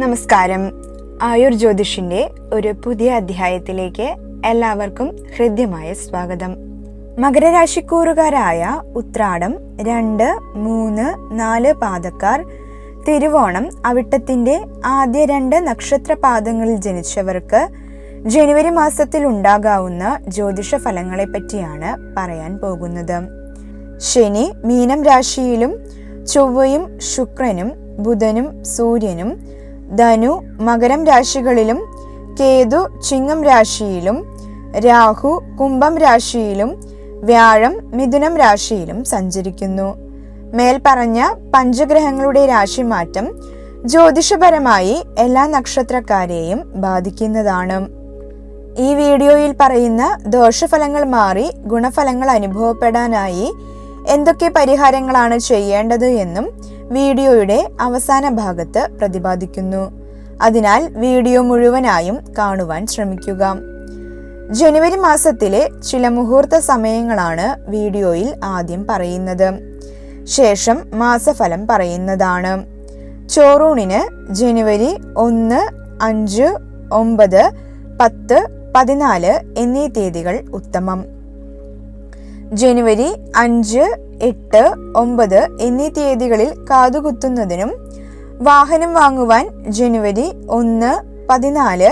നമസ്കാരം. ആയുർ ജ്യോതിഷിന്റെ ഒരു പുതിയ അധ്യായത്തിലേക്ക് എല്ലാവർക്കും ഹൃദ്യമായ സ്വാഗതം. മകരരാശിക്കൂറുകാരായ ഉത്രാടം രണ്ട് മൂന്ന് നാല് പാദക്കാർ തിരുവോണം അവിട്ടത്തിന്റെ ആദ്യ രണ്ട് നക്ഷത്ര പാദങ്ങളിൽ ജനിച്ചവർക്ക് ജനുവരി മാസത്തിൽ ഉണ്ടാകാവുന്ന ജ്യോതിഷ ഫലങ്ങളെ പറ്റിയാണ് പറയാൻ പോകുന്നത്. ശനി മീനം രാശിയിലും ചൊവ്വയും ശുക്രനും ബുധനും സൂര്യനും ധനു മകരം രാശികളിലും കേതു ചിങ്ങം രാശിയിലും രാഹു കുംഭം രാശിയിലും വ്യാഴം മിഥുനം രാശിയിലും സഞ്ചരിക്കുന്നു. മേൽപ്പറഞ്ഞ പഞ്ചഗ്രഹങ്ങളുടെ രാശിമാറ്റം ജ്യോതിഷപരമായി എല്ലാ നക്ഷത്രക്കാരെയും ബാധിക്കുന്നതാണ്. ഈ വീഡിയോയിൽ പറയുന്ന ദോഷഫലങ്ങൾ മാറി ഗുണഫലങ്ങൾ അനുഭവപ്പെടാനായി എന്തൊക്കെ പരിഹാരങ്ങളാണ് ചെയ്യേണ്ടത് എന്നും വീഡിയോയുടെ അവസാന ഭാഗത്ത് പ്രതിപാദിക്കുന്നു. അതിനാൽ വീഡിയോ മുഴുവനായും കാണുവാൻ ശ്രമിക്കുക. ജനുവരി മാസത്തിലെ ചില മുഹൂർത്ത സമയങ്ങളാണ് വീഡിയോയിൽ ആദ്യം പറയുന്നത്. ശേഷം മാസഫലം പറയുന്നതാണ്. ചോറൂണിന് ജനുവരി ഒന്ന് അഞ്ച് ഒമ്പത് പത്ത് പതിനാല് എന്നീ തീയതികൾ ഉത്തമം. ജനുവരി അഞ്ച് എട്ട് ഒമ്പത് എന്നീ തീയതികളിൽ കാതുകുത്തുന്നതിനും വാഹനം വാങ്ങുവാൻ ജനുവരി ഒന്ന് പതിനാല്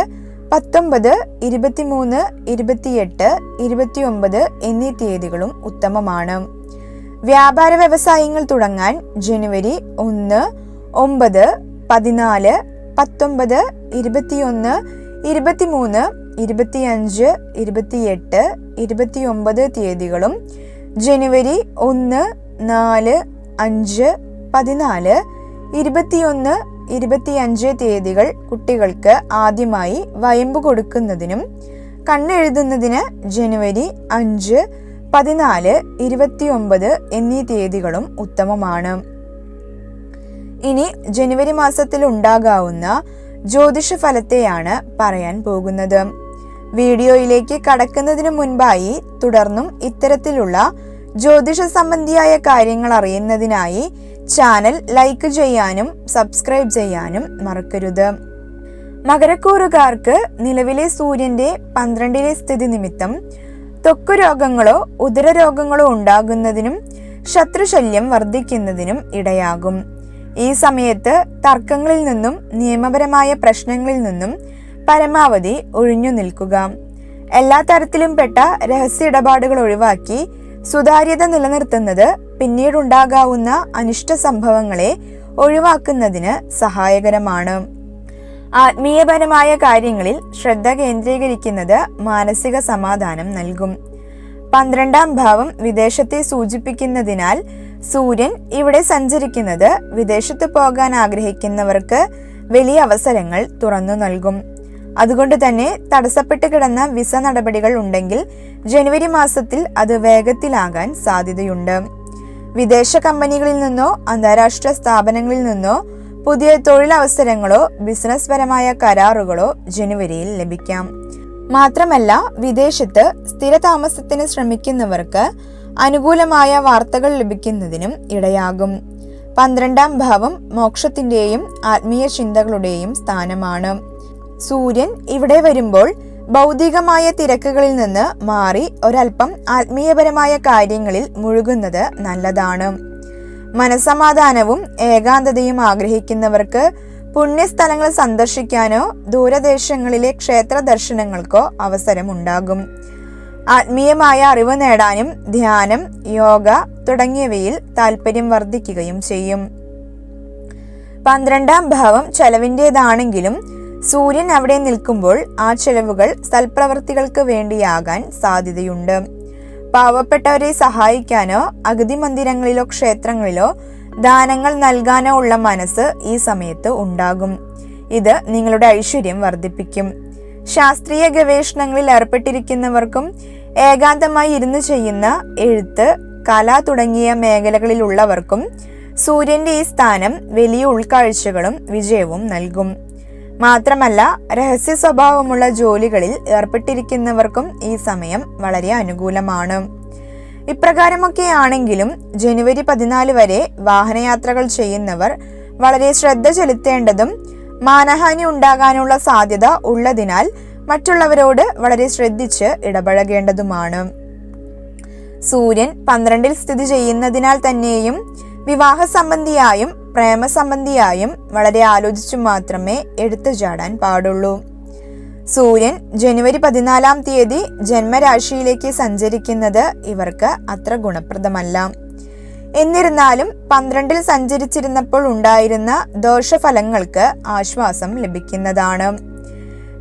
പത്തൊമ്പത് ഇരുപത്തിമൂന്ന് ഇരുപത്തിയെട്ട് ഇരുപത്തിയൊമ്പത് എന്നീ തീയതികളും ഉത്തമമാണ്. വ്യാപാര വ്യവസായങ്ങൾ തുടങ്ങാൻ ജനുവരി ഒന്ന് ഒമ്പത് പതിനാല് പത്തൊമ്പത് ഇരുപത്തിയൊന്ന് ഇരുപത്തിമൂന്ന് ഇരുപത്തിയഞ്ച് ഇരുപത്തിയെട്ട് ഇരുപത്തിയൊമ്പത് തീയതികളും ജനുവരി ഒന്ന് നാല് അഞ്ച് പതിനാല് ഇരുപത്തിയൊന്ന് ഇരുപത്തിയഞ്ച് തീയതികൾ കുട്ടികൾക്ക് ആദ്യമായി വയമ്പ് കൊടുക്കുന്നതിനും കണ്ണെഴുതുന്നതിന് ജനുവരി അഞ്ച് പതിനാല് ഇരുപത്തിയൊമ്പത് എന്നീ തീയതികളും ഉത്തമമാണ്. ഇനി ജനുവരി മാസത്തിൽ ഉണ്ടാകാവുന്ന ജ്യോതിഷ ഫലത്തെയാണ് പറയാൻ പോകുന്നത്. വീഡിയോയിലേക്ക് കടക്കുന്നതിന് മുൻപായി തുടർന്നും ഇത്തരത്തിലുള്ള ജ്യോതിഷ സംബന്ധിയായ കാര്യങ്ങൾ അറിയുന്നതിനായി ചാനൽ ലൈക്ക് ചെയ്യാനും സബ്സ്ക്രൈബ് ചെയ്യാനും മറക്കരുത്. മകരക്കൂറുകാർക്ക് നിലവിലെ സൂര്യന്റെ പന്ത്രണ്ടിലെ സ്ഥിതി നിമിത്തം ത്വക്ക് രോഗങ്ങളോ ഉദര രോഗങ്ങളോ ഉണ്ടാകുന്നതിനും ശത്രുശല്യം വർദ്ധിക്കുന്നതിനും ഇടയാകും. ഈ സമയത്ത് തർക്കങ്ങളിൽ നിന്നും നിയമപരമായ പ്രശ്നങ്ങളിൽ നിന്നും പരമാവധി ഒഴിഞ്ഞു നിൽക്കുക. എല്ലാ തരത്തിലും പെട്ട രഹസ്യ ഇടപാടുകൾ ഒഴിവാക്കി സുതാര്യത നിലനിർത്തുന്നത് പിന്നീടുണ്ടാകാവുന്ന അനിഷ്ട സംഭവങ്ങളെ ഒഴിവാക്കുന്നതിന് സഹായകരമാണ്. ആത്മീയപരമായ കാര്യങ്ങളിൽ ശ്രദ്ധ കേന്ദ്രീകരിക്കുന്നത് മാനസിക സമാധാനം നൽകും. പന്ത്രണ്ടാം ഭാവം വിദേശത്തെ സൂചിപ്പിക്കുന്നതിനാൽ സൂര്യൻ ഇവിടെ സഞ്ചരിക്കുന്നത് വിദേശത്ത് പോകാൻ ആഗ്രഹിക്കുന്നവർക്ക് വലിയ അവസരങ്ങൾ തുറന്നു നൽകും. അതുകൊണ്ട് തന്നെ തടസ്സപ്പെട്ട് കിടന്ന വിസ നടപടികൾ ഉണ്ടെങ്കിൽ ജനുവരി മാസത്തിൽ അത് വേഗത്തിലാകാൻ സാധ്യതയുണ്ട്. വിദേശ കമ്പനികളിൽ നിന്നോ അന്താരാഷ്ട്ര സ്ഥാപനങ്ങളിൽ നിന്നോ പുതിയ തൊഴിലവസരങ്ങളോ ബിസിനസ് പരമായ കരാറുകളോ ജനുവരിയിൽ ലഭിക്കാം. മാത്രമല്ല വിദേശത്ത് സ്ഥിര താമസത്തിന് ശ്രമിക്കുന്നവർക്ക് അനുകൂലമായ വാർത്തകൾ ലഭിക്കുന്നതിനും ഇടയാകും. പന്ത്രണ്ടാം ഭാവം മോക്ഷത്തിന്റെയും ആത്മീയ ചിന്തകളുടെയും സ്ഥാനമാണ്. സൂര്യൻ ഇവിടെ വരുമ്പോൾ ഭൗതികമായ തിരക്കുകളിൽ നിന്ന് മാറി ഒരൽപ്പം ആത്മീയപരമായ കാര്യങ്ങളിൽ മുഴുകുന്നത് നല്ലതാണ്. മനസമാധാനവും ഏകാന്തതയും ആഗ്രഹിക്കുന്നവർക്ക് പുണ്യസ്ഥലങ്ങൾ സന്ദർശിക്കാനോ ദൂരദേശങ്ങളിലെ ക്ഷേത്ര ദർശനങ്ങൾക്കോ അവസരമുണ്ടാകും. ആത്മീയമായ അറിവ് നേടാനും ധ്യാനം യോഗ തുടങ്ങിയവയിൽ താല്പര്യം വർദ്ധിക്കുകയും ചെയ്യും. പന്ത്രണ്ടാം ഭാവം ചെലവിന്റെതാണെങ്കിലും സൂര്യൻ അവിടെ നിൽക്കുമ്പോൾ ആ ചെലവുകൾ സൽപ്രവർത്തികൾക്ക് വേണ്ടിയാകാൻ സാധ്യതയുണ്ട്. പാവപ്പെട്ടവരെ സഹായിക്കാനോ അഗതി മന്ദിരങ്ങളിലോ ക്ഷേത്രങ്ങളിലോ ദാനങ്ങൾ നൽകാനോ ഉള്ള മനസ്സ് ഈ സമയത്ത് ഉണ്ടാകും. ഇത് നിങ്ങളുടെ ഐശ്വര്യം വർദ്ധിപ്പിക്കും. ശാസ്ത്രീയ ഗവേഷണങ്ങളിൽ ഏർപ്പെട്ടിരിക്കുന്നവർക്കും ഏകാന്തമായി ഇരുന്ന് ചെയ്യുന്ന എഴുത്ത് കല തുടങ്ങിയ മേഖലകളിലുള്ളവർക്കും സൂര്യന്റെ ഈ സ്ഥാനം വലിയ ഉൾക്കാഴ്ചകളും വിജയവും നൽകും. മാത്രമല്ല രഹസ്യ സ്വഭാവമുള്ള ജോലികളിൽ ഏർപ്പെട്ടിരിക്കുന്നവർക്കും ഈ സമയം വളരെ അനുകൂലമാണ്. ഇപ്രകാരമൊക്കെയാണെങ്കിലും ജനുവരി പതിനാല് വരെ വാഹനയാത്രകൾ ചെയ്യുന്നവർ വളരെ ശ്രദ്ധ ചെലുത്തേണ്ടതും മാനഹാനി ഉണ്ടാകാനുള്ള സാധ്യത ഉള്ളതിനാൽ മറ്റുള്ളവരോട് വളരെ ശ്രദ്ധിച്ച് ഇടപഴകേണ്ടതുമാണ്. സൂര്യൻ പന്ത്രണ്ടിൽ സ്ഥിതി ചെയ്യുന്നതിനാൽ തന്നെയും വിവാഹ സംബന്ധിയായും പ്രേമ സംബന്ധിയായും വളരെ ആലോചിച്ചു മാത്രമേ എടുത്തു ചാടാൻ പാടുള്ളൂ. സൂര്യൻ ജനുവരി പതിനാലാം തീയതി ജന്മരാശിയിലേക്ക് സഞ്ചരിക്കുന്നത് ഇവർക്ക് അത്ര ഗുണപ്രദമല്ല. എന്നിരുന്നാലും പന്ത്രണ്ടിൽ സഞ്ചരിച്ചിരുന്നപ്പോൾ ഉണ്ടായിരുന്ന ദോഷഫലങ്ങൾക്ക് ആശ്വാസം ലഭിക്കുന്നതാണ്.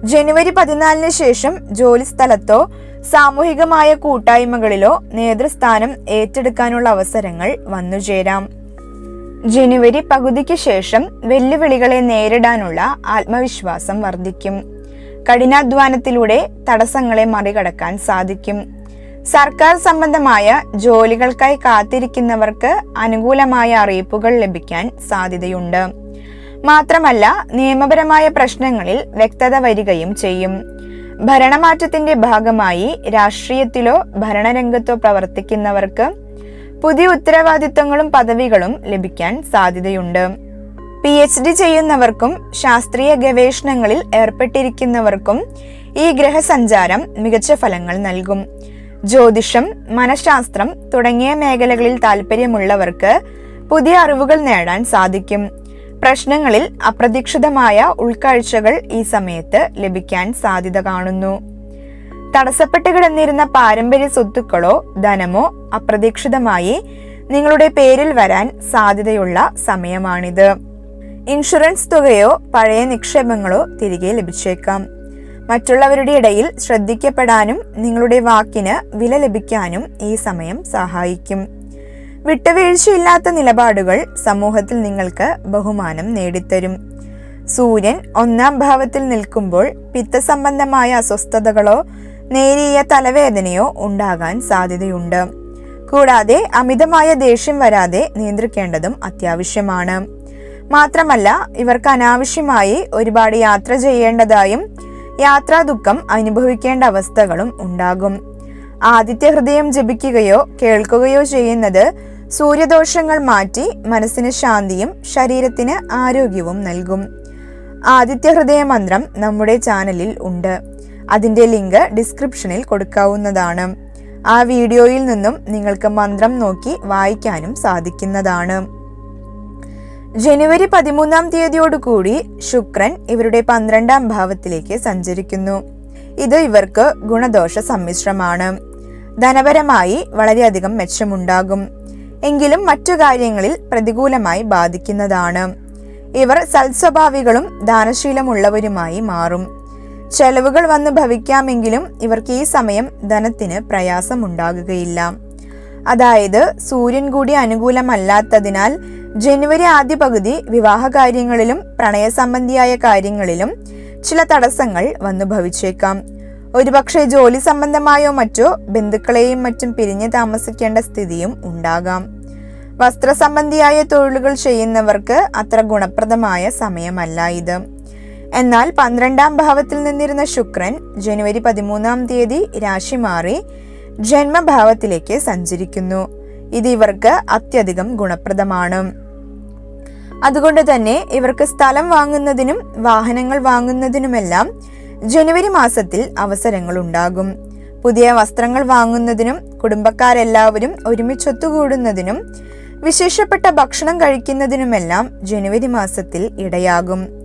ജനുവരി പതിനാലിന് ശേഷം ജോലിസ്ഥലത്തോ സാമൂഹികമായ കൂട്ടായ്മകളിലോ നേതൃസ്ഥാനം ഏറ്റെടുക്കാനുള്ള അവസരങ്ങൾ വന്നുചേരാം. ജനുവരി പകുതിക്ക് ശേഷം വെല്ലുവിളികളെ നേരിടാനുള്ള ആത്മവിശ്വാസം വർദ്ധിക്കും. കഠിനാധ്വാനത്തിലൂടെ തടസ്സങ്ങളെ മറികടക്കാൻ സാധിക്കും. സർക്കാർ സംബന്ധമായ ജോലികൾക്കായി കാത്തിരിക്കുന്നവർക്ക് അനുകൂലമായ അറിയിപ്പുകൾ ലഭിക്കാൻ സാധ്യതയുണ്ട്. മാത്രമല്ല നിയമപരമായ പ്രശ്നങ്ങളിൽ വ്യക്തത വരികയും ചെയ്യും. ഭരണമാറ്റത്തിന്റെ ഭാഗമായി രാഷ്ട്രീയത്തിലോ ഭരണരംഗത്തോ പ്രവർത്തിക്കുന്നവർക്ക് പുതിയ ഉത്തരവാദിത്തങ്ങളും പദവികളും ലഭിക്കാൻ സാധ്യതയുണ്ട്. പി എച്ച് ഡി ചെയ്യുന്നവർക്കും ശാസ്ത്രീയ ഗവേഷണങ്ങളിൽ ഏർപ്പെട്ടിരിക്കുന്നവർക്കും ഈ ഗ്രഹസഞ്ചാരം മികച്ച ഫലങ്ങൾ നൽകും. ജ്യോതിഷം മനഃശാസ്ത്രം തുടങ്ങിയ മേഖലകളിൽ താല്പര്യമുള്ളവർക്ക് പുതിയ അറിവുകൾ നേടാൻ സാധിക്കും. പ്രശ്നങ്ങളിൽ അപ്രതീക്ഷിതമായ ഉൾക്കാഴ്ചകൾ ഈ സമയത്ത് ലഭിക്കാൻ സാധ്യത കാണുന്നു. തടസ്സപ്പെട്ട് കിടന്നിരുന്ന പാരമ്പര്യ സ്വത്തുക്കളോ ധനമോ അപ്രതീക്ഷിതമായി നിങ്ങളുടെ പേരിൽ വരാൻ സാധ്യതയുള്ള സമയമാണിത്. ഇൻഷുറൻസ് തുകയോ പഴയ നിക്ഷേപങ്ങളോ തിരികെ ലഭിച്ചേക്കാം. മറ്റുള്ളവരുടെ ഇടയിൽ ശ്രദ്ധിക്കപ്പെടാനും നിങ്ങളുടെ വാക്കിന് വില ലഭിക്കാനും ഈ സമയം സഹായിക്കും. വിട്ടുവീഴ്ചയില്ലാത്ത നിലപാടുകൾ സമൂഹത്തിൽ നിങ്ങൾക്ക് ബഹുമാനം നേടിത്തരും. സൂര്യൻ ഒന്നാം ഭാവത്തിൽ നിൽക്കുമ്പോൾ പിത്തസംബന്ധമായ അസ്വസ്ഥതകളോ നേരിയ തലവേദനയോ ഉണ്ടാകാൻ സാധ്യതയുണ്ട്. കൂടാതെ അമിതമായ ദേഷ്യം വരാതെ നിയന്ത്രിക്കേണ്ടതും അത്യാവശ്യമാണ്. മാത്രമല്ല ഇവർക്ക് അനാവശ്യമായി ഒരുപാട് യാത്ര ചെയ്യേണ്ടതായും യാത്രാ ദുഃഖം അനുഭവിക്കേണ്ട അവസ്ഥകളും ഉണ്ടാകും. ആദിത്യ ഹൃദയം ജപിക്കുകയോ കേൾക്കുകയോ ചെയ്യുന്നത് സൂര്യദോഷങ്ങൾ മാറ്റി മനസ്സിന് ശാന്തിയും ശരീരത്തിന് ആരോഗ്യവും നൽകും. ആദിത്യ ഹൃദയ മന്ത്രം നമ്മുടെ ചാനലിൽ ഉണ്ട്. അതിന്റെ ലിങ്ക് ഡിസ്ക്രിപ്ഷനിൽ കൊടുക്കാവുന്നതാണ്. ആ വീഡിയോയിൽ നിന്നും നിങ്ങൾക്ക് മന്ത്രം നോക്കി വായിക്കാനും സാധിക്കുന്നതാണ്. ജനുവരി പതിമൂന്നാം തീയതിയോടുകൂടി ശുക്രൻ ഇവരുടെ പന്ത്രണ്ടാം ഭാവത്തിലേക്ക് സഞ്ചരിക്കുന്നു. ഇത് ഇവർക്ക് ഗുണദോഷ സമ്മിശ്രമാണ്. ധനപരമായി വളരെയധികം മെച്ചമുണ്ടാകും. എങ്കിലും മറ്റു കാര്യങ്ങളിൽ പ്രതികൂലമായി ബാധിക്കുന്നതാണ്. ഇവർ സൽസ്വഭാവികളും ദാനശീലമുള്ളവരുമായി മാറും. ചെലവുകൾ വന്ന് ഭവിക്കാമെങ്കിലും ഇവർക്ക് ഈ സമയം ധനത്തിന് പ്രയാസമുണ്ടാകുകയില്ല. അതായത് സൂര്യൻ കൂടി അനുകൂലമല്ലാത്തതിനാൽ ജനുവരി ആദ്യ പകുതി വിവാഹ കാര്യങ്ങളിലും പ്രണയസംബന്ധിയായ കാര്യങ്ങളിലും ചില തടസ്സങ്ങൾ വന്നു ഭവിച്ചേക്കാം. ഒരുപക്ഷെ ജോലി സംബന്ധമായോ മറ്റോ ബന്ധുക്കളെയും മറ്റും പിരിഞ്ഞു താമസിക്കേണ്ട സ്ഥിതിയും ഉണ്ടാകാം. വസ്ത്രസംബന്ധിയായ തൊഴിലുകൾ ചെയ്യുന്നവർക്ക് അത്ര ഗുണപ്രദമായ സമയമല്ല ഇത്. എന്നാൽ പന്ത്രണ്ടാം ഭാവത്തിൽ നിന്നിരുന്ന ശുക്രൻ ജനുവരി പതിമൂന്നാം തീയതി രാശി മാറി ജന്മഭാവത്തിലേക്ക് സഞ്ചരിക്കുന്നു. ഇത് ഇവർക്ക് അത്യധികം ഗുണപ്രദമാണ്. അതുകൊണ്ട് തന്നെ ഇവർക്ക് സ്ഥലം വാങ്ങുന്നതിനും വാഹനങ്ങൾ വാങ്ങുന്നതിനുമെല്ലാം ജനുവരി മാസത്തിൽ അവസരങ്ങൾ ഉണ്ടാകും പുതിയ വസ്ത്രങ്ങൾ വാങ്ങുന്നതിനും കുടുംബക്കാരെല്ലാവരും ഒരുമിച്ചൊത്തുകൂടുന്നതിനും വിശേഷപ്പെട്ട ഭക്ഷണം കഴിക്കുന്നതിനുമെല്ലാം ജനുവരി മാസത്തിൽ ഇടയാകും.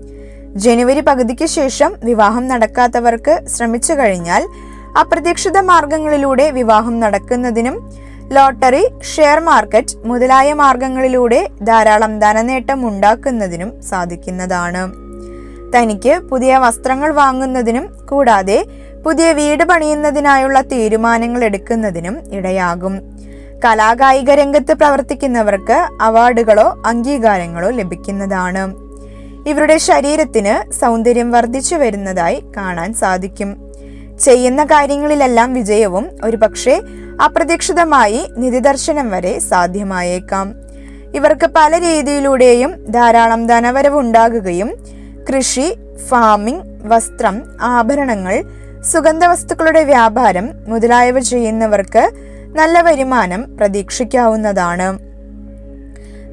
ജനുവരി പകുതിക്ക് ശേഷം വിവാഹം നടക്കാത്തവർക്ക് ശ്രമിച്ചു കഴിഞ്ഞാൽ അപ്രതീക്ഷിത മാർഗങ്ങളിലൂടെ വിവാഹം നടക്കുന്നതിനും ലോട്ടറി ഷെയർ മാർക്കറ്റ് മുതലായ മാർഗങ്ങളിലൂടെ ധാരാളം ധനനേട്ടം ഉണ്ടാക്കുന്നതിനും സാധിക്കുന്നതാണ്. തനിക്ക് പുതിയ വസ്ത്രങ്ങൾ വാങ്ങുന്നതിനും കൂടാതെ പുതിയ വീട് പണിയുന്നതിനായുള്ള തീരുമാനങ്ങൾ എടുക്കുന്നതിനും ഇടയാകും. കലാകായിക രംഗത്ത് പ്രവർത്തിക്കുന്നവർക്ക് അവാർഡുകളോ അംഗീകാരങ്ങളോ ലഭിക്കുന്നതാണ്. ഇവരുടെ ശരീരത്തിന് സൗന്ദര്യം വർദ്ധിച്ചു വരുന്നതായി കാണാൻ സാധിക്കും. ചെയ്യുന്ന കാര്യങ്ങളിലെല്ലാം വിജയവും ഒരുപക്ഷെ അപ്രതീക്ഷിതമായി നിധിദർശനം വരെ സാധ്യമായേക്കാം. ഇവർക്ക് പല രീതിയിലൂടെയും ധാരാളം ധനവരവ് ഉണ്ടാകുകയും കൃഷി ഫാമിംഗ് വസ്ത്രം ആഭരണങ്ങൾ സുഗന്ധ വസ്തുക്കളുടെ വ്യാപാരം മുതലായവ ചെയ്യുന്നവർക്ക് നല്ല വരുമാനം പ്രതീക്ഷിക്കാവുന്നതാണ്.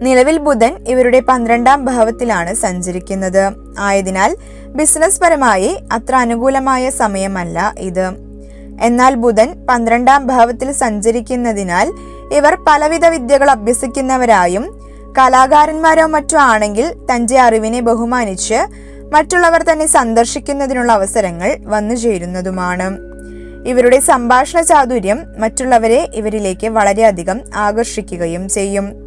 നിലവിൽ ബുധൻ ഇവരുടെ പന്ത്രണ്ടാം ഭാവത്തിലാണ് സഞ്ചരിക്കുന്നത്. ആയതിനാൽ ബിസിനസ് പരമായി അത്ര അനുകൂലമായ സമയമല്ല ഇത്. എന്നാൽ ബുധൻ പന്ത്രണ്ടാം ഭാവത്തിൽ സഞ്ചരിക്കുന്നതിനാൽ ഇവർ പലവിധ വിദ്യകൾ അഭ്യസിക്കുന്നവരായും കലാകാരന്മാരോ മറ്റോ ആണെങ്കിൽ തന്റെ അറിവിനെ ബഹുമാനിച്ച് മറ്റുള്ളവർ തന്നെ സന്ദർശിക്കുന്നതിനുള്ള അവസരങ്ങൾ വന്നു ചേരുന്നതുമാണ്. ഇവരുടെ സംഭാഷണ ചാതുര്യം മറ്റുള്ളവരെ ഇവരിലേക്ക് വളരെയധികം ആകർഷിക്കുകയും ചെയ്യും.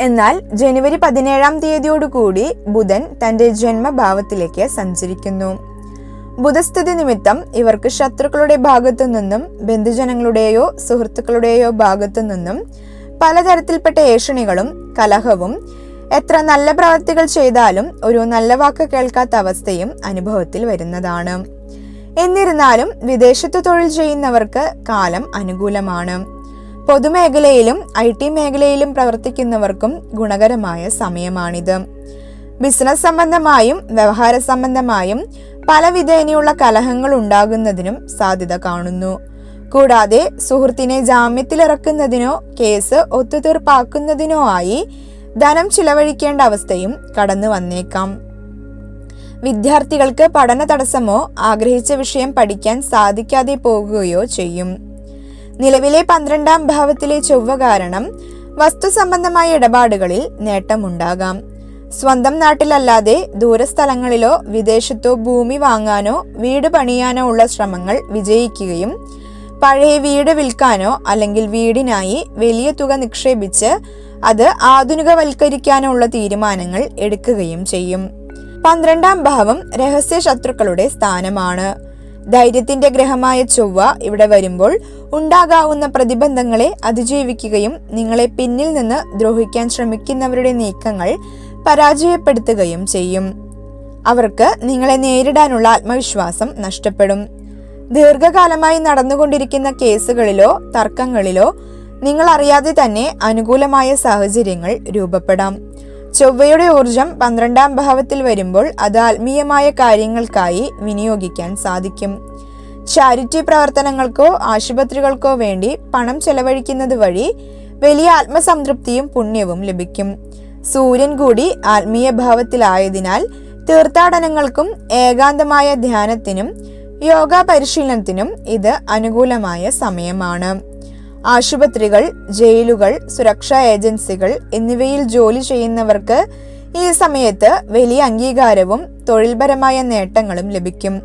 എന്നാൽ ജനുവരി പതിനേഴാം തീയതിയോടുകൂടി ബുധൻ തന്റെ ജന്മഭാവത്തിലേക്ക് സഞ്ചരിക്കുന്നു. ബുധസ്ഥിതി നിമിത്തം ഇവർക്ക് ശത്രുക്കളുടെ ഭാഗത്തു നിന്നും ബന്ധുജനങ്ങളുടെയോ സുഹൃത്തുക്കളുടെയോ ഭാഗത്തു നിന്നും പലതരത്തിൽപ്പെട്ട ഏഷണികളും കലഹവും എത്ര നല്ല പ്രവർത്തികൾ ചെയ്താലും ഒരു നല്ല വാക്ക് കേൾക്കാത്ത അവസ്ഥയും അനുഭവത്തിൽ വരുന്നതാണ്. എന്നിരുന്നാലും വിദേശത്ത് തൊഴിൽ ചെയ്യുന്നവർക്ക് കാലം അനുകൂലമാണ്. പൊതുമേഖലയിലും ഐ ടി മേഖലയിലും പ്രവർത്തിക്കുന്നവർക്കും ഗുണകരമായ സമയമാണിത്. ബിസിനസ് സംബന്ധമായും വ്യവഹാര സംബന്ധമായും പലവിധേനയുള്ള കലഹങ്ങൾ ഉണ്ടാകുന്നതിനും സാധ്യത കാണുന്നു. കൂടാതെ സുഹൃത്തിനെ ജാമ്യത്തിലിറക്കുന്നതിനോ കേസ് ഒത്തുതീർപ്പാക്കുന്നതിനോ ആയി ധനം ചിലവഴിക്കേണ്ട അവസ്ഥയും കടന്നു വന്നേക്കാം. വിദ്യാർത്ഥികൾക്ക് പഠന തടസ്സമോ ആഗ്രഹിച്ച വിഷയം പഠിക്കാൻ സാധിക്കാതെ പോകുകയോ ചെയ്യും. നിലവിലെ പന്ത്രണ്ടാം ഭാവത്തിലെ ചൊവ്വ കാരണം വസ്തു സംബന്ധമായ ഇടപാടുകളിൽ നേട്ടമുണ്ടാകാം. സ്വന്തം നാട്ടിലല്ലാതെ ദൂരസ്ഥലങ്ങളിലോ വിദേശത്തോ ഭൂമി വാങ്ങാനോ വീട് പണിയാനോ ഉള്ള ശ്രമങ്ങൾ വിജയിക്കുകയും പഴയ വീട് വിൽക്കാനോ അല്ലെങ്കിൽ വീടിനായി വലിയ തുക നിക്ഷേപിച്ച് അത് ആധുനികവൽക്കരിക്കാനോ ഉള്ള തീരുമാനങ്ങൾ എടുക്കുകയും ചെയ്യും. പന്ത്രണ്ടാം ഭാവം രഹസ്യ ശത്രുക്കളുടെ സ്ഥാനമാണ്. ധൈര്യത്തിന്റെ ഗ്രഹമായ ചൊവ്വ ഇവിടെ വരുമ്പോൾ ഉണ്ടാകാവുന്ന പ്രതിബന്ധങ്ങളെ അതിജീവിക്കുകയും നിങ്ങളെ പിന്നിൽ നിന്ന് ദ്രോഹിക്കാൻ ശ്രമിക്കുന്നവരുടെ നീക്കങ്ങൾ പരാജയപ്പെടുത്തുകയും ചെയ്യും. അവർക്ക് നിങ്ങളെ നേരിടാനുള്ള ആത്മവിശ്വാസം നഷ്ടപ്പെടും. ദീർഘകാലമായി നടന്നുകൊണ്ടിരിക്കുന്ന കേസുകളിലോ തർക്കങ്ങളിലോ നിങ്ങൾ അറിയാതെ തന്നെ അനുകൂലമായ സാഹചര്യങ്ങൾ രൂപപ്പെടാം. ചൊവ്വയുടെ ഊർജം പന്ത്രണ്ടാം ഭാവത്തിൽ വരുമ്പോൾ അത് ആത്മീയമായ കാര്യങ്ങൾക്കായി വിനിയോഗിക്കാൻ സാധിക്കും. ചാരിറ്റി പ്രവർത്തനങ്ങൾക്കോ ആശുപത്രികൾക്കോ വേണ്ടി പണം ചെലവഴിക്കുന്നത് വഴി വലിയ ആത്മസംതൃപ്തിയും പുണ്യവും ലഭിക്കും. സൂര്യൻ കൂടി ആത്മീയ ഭാവത്തിലായതിനാൽ തീർത്ഥാടനങ്ങൾക്കും ഏകാന്തമായ ധ്യാനത്തിനും യോഗ പരിശീലനത്തിനും ഇത് അനുകൂലമായ സമയമാണ്. ആശുപത്രികൾ ജയിലുകൾ സുരക്ഷാ ഏജൻസികൾ എന്നിവയിൽ ജോലി ചെയ്യുന്നവർക്ക് ഈ സമയത്ത് വലിയ അംഗീകാരവും തൊഴിൽപരമായ നേട്ടങ്ങളും ലഭിക്കും.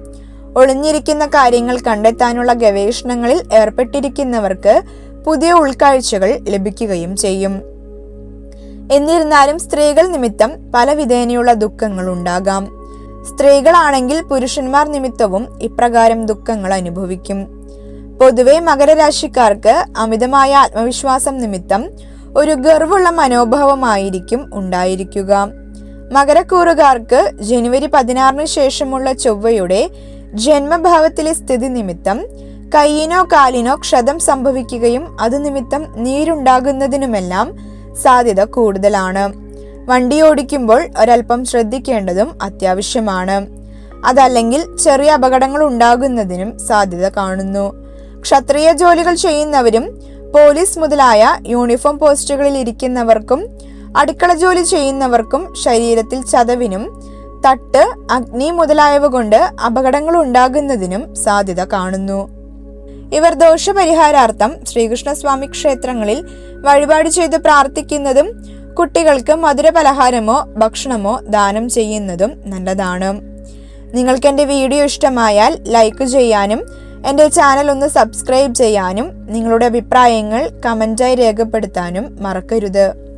ഒളിഞ്ഞിരിക്കുന്ന കാര്യങ്ങൾ കണ്ടെത്താനുള്ള ഗവേഷണങ്ങളിൽ ഏർപ്പെട്ടിരിക്കുന്നവർക്ക് പുതിയ ഉൾക്കാഴ്ചകൾ ലഭിക്കുകയും ചെയ്യും. എന്നിരുന്നാലും സ്ത്രീകൾ നിമിത്തം പല വിധേനയുള്ള ദുഃഖങ്ങൾ ഉണ്ടാകാം. സ്ത്രീകളാണെങ്കിൽ പുരുഷന്മാർ നിമിത്തവും ഇപ്രകാരം ദുഃഖങ്ങൾ അനുഭവിക്കും. പൊതുവെ മകരരാശിക്കാർക്ക് അമിതമായ ആത്മവിശ്വാസം നിമിത്തം ഒരു ഗർവുള്ള മനോഭാവമായിരിക്കും ഉണ്ടായിരിക്കുക. മകരക്കൂറുകാർക്ക് ജനുവരി പതിനാറിന് ശേഷമുള്ള ചൊവ്വയുടെ ജന്മഭാവത്തിലെ സ്ഥിതി നിമിത്തം കയ്യിനോ കാലിനോ ക്ഷതം സംഭവിക്കുകയും അത് നിമിത്തം നീരുണ്ടാകുന്നതിനുമെല്ലാം സാധ്യത കൂടുതലാണ്. വണ്ടി ഓടിക്കുമ്പോൾ ഒരൽപ്പം ശ്രദ്ധിക്കേണ്ടതും അത്യാവശ്യമാണ്. അതല്ലെങ്കിൽ ചെറിയ അപകടങ്ങൾ ഉണ്ടാകുന്നതിനും സാധ്യത കാണുന്നു. ക്ഷത്രിയ ജോലികൾ ചെയ്യുന്നവരും പോലീസ് മുതലായ യൂണിഫോം പോസ്റ്റുകളിൽ ഇരിക്കുന്നവർക്കും അടുക്കള ജോലി ചെയ്യുന്നവർക്കും ശരീരത്തിൽ ചതവിനും തട്ട് അഗ്നി മുതലായവ കൊണ്ട് അപകടങ്ങൾ ഉണ്ടാകുന്നതിനും സാധ്യത കാണുന്നു. ഇവർ ദോഷപരിഹാരാർത്ഥം ശ്രീകൃഷ്ണസ്വാമി ക്ഷേത്രങ്ങളിൽ വഴിപാട് ചെയ്ത് പ്രാർത്ഥിക്കുന്നതും കുട്ടികൾക്ക് മധുരപലഹാരമോ ഭക്ഷണമോ ദാനം ചെയ്യുന്നതും നല്ലതാണ്. നിങ്ങൾക്ക് എന്റെ വീഡിയോ ഇഷ്ടമായാൽ ലൈക്ക് ചെയ്യാനും എന്റെ ചാനൽ ഒന്ന് സബ്സ്ക്രൈബ് ചെയ്യാനും നിങ്ങളുടെ അഭിപ്രായങ്ങൾ കമന്റായി രേഖപ്പെടുത്താനും മറക്കരുത്.